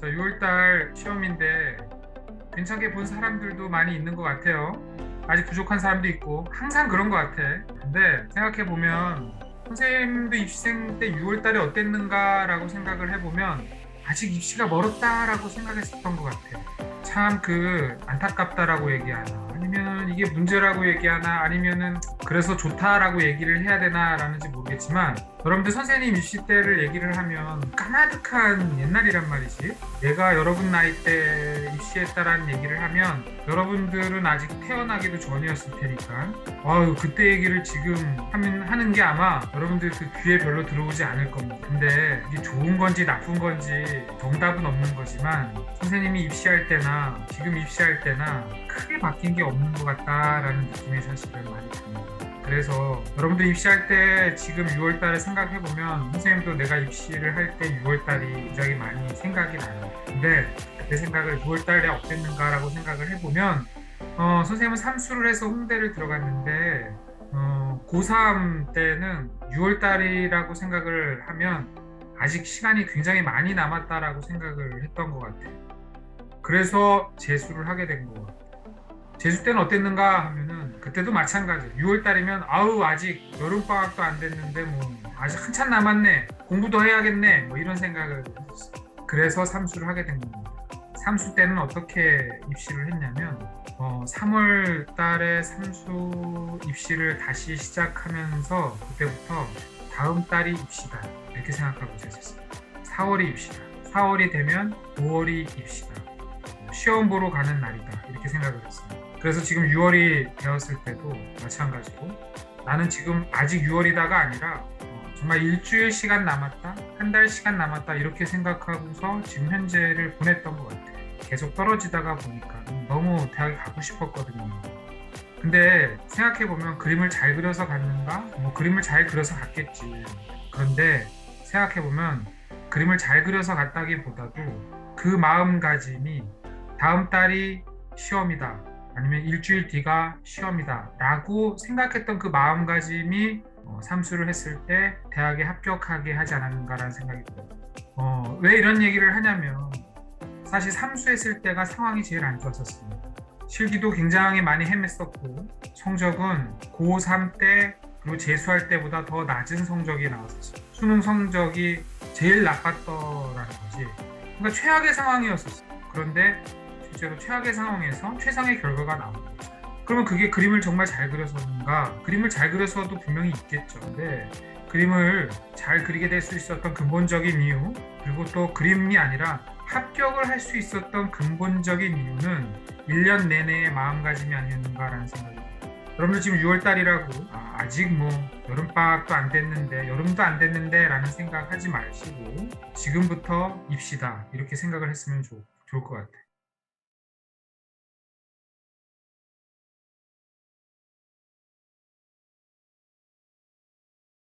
자, 6월달 시험인데 괜찮게 본 사람들도 많이 있는 것 같아요. 아직 부족한 사람도 있고 항상 그런 것 같아. 근데 생각해 보면 선생님도 입시생 때 6월달에 어땠는가라고 생각을 해보면 아직 입시가 멀었다라고 생각했었던 것 같아. 참그 안타깝다라고 얘기하나 아니면 이게 문제라고 얘기하나 아니면은 그래서 좋다라고 얘기를 해야 되나라는지 모르겠지만 여러분들 선생님 입시 때를 얘기를 하면 까마득한 옛날이란 말이지. 내가 여러분 나이 때 입시했다라는 얘기를 하면 여러분들은 아직 태어나기도 전이었을 테니까. 아유 그때 얘기를 지금 하면 하는 게 아마 여러분들 그 귀에 별로 들어오지 않을 겁니다. 근데 이게 좋은 건지 나쁜 건지 정답은 없는 거지만 선생님이 입시할 때나 지금 입시할 때나 크게 바뀐 게 없는 것 같다라는 느낌이 사실은 많이 듭니다. 그래서 여러분들 입시할 때 지금 6월달에 생각해 보면 선생님도 내가 입시를 할 때 6월달이 굉장히 많이 생각이 나요. 근데 그때 생각을 6월달에 어땠는가라고 생각을 해보면 어, 선생님은 삼수를 해서 홍대를 들어갔는데 어, 고3 때는 6월달이라고 생각을 하면 아직 시간이 굉장히 많이 남았다라고 생각을 했던 것 같아요. 그래서 재수를 하게 된 것 같아요. 재수 때는 어땠는가 하면은 그때도 마찬가지 6월 달이면 아우 아직 여름 방학도 안 됐는데 뭐 아직 한참 남았네 공부도 해야겠네 뭐 이런 생각을. 그래서 삼수를 하게 된 겁니다. 삼수 때는 어떻게 입시를 했냐면 어, 3월 달에 삼수 입시를 다시 시작하면서 그때부터 다음 달이 입시다 이렇게 생각하고 있었어요. 4월이 입시다. 4월이 되면 5월이 입시다. 시험 보러 가는 날이다 이렇게 생각을 했어요. 그래서 지금 6월이 되었을 때도 마찬가지고 나는 지금 아직 6월이다가 아니라 어, 정말 일주일 시간 남았다, 한 달 시간 남았다 이렇게 생각하고서 지금 현재를 보냈던 것 같아요. 계속 떨어지다가 보니까 너무 대학에 가고 싶었거든요. 근데 생각해 보면 그림을 잘 그려서 갔는가? 뭐 그림을 잘 그려서 갔겠지. 그런데 생각해 보면 그림을 잘 그려서 갔다기보다도 그 마음가짐이 다음 달이 시험이다. 아니면 일주일 뒤가 시험이다. 라고 생각했던 그 마음가짐이 어, 삼수를 했을 때 대학에 합격하게 하지 않았는가라는 생각이 들어요. 어, 왜 이런 얘기를 하냐면 사실 삼수했을 때가 상황이 제일 안 좋았었습니다. 실기도 굉장히 많이 헤맸었고 성적은 고3 때 그리고 재수할 때보다 더 낮은 성적이 나왔었어요. 수능 성적이 제일 나빴더라는 거지. 그러니까 최악의 상황이었었어요. 그런데 실제로 최악의 상황에서 최상의 결과가 나오는 거죠. 그러면 그게 그림을 정말 잘 그려서인가? 그림을 잘 그려서도 분명히 있겠죠. 근데 그림을 잘 그리게 될 수 있었던 근본적인 이유, 그리고 또 그림이 아니라 합격을 할 수 있었던 근본적인 이유는 1년 내내의 마음가짐이 아니었는가라는 생각이 듭니다. 여러분들 지금 6월달이라고 아, 직뭐 여름방학도 안 됐는데 여름도 안 됐는데 라는 생각 하지 마시고 지금부터 입시다 이렇게 생각을 했으면 좋, 좋을 것 같아요.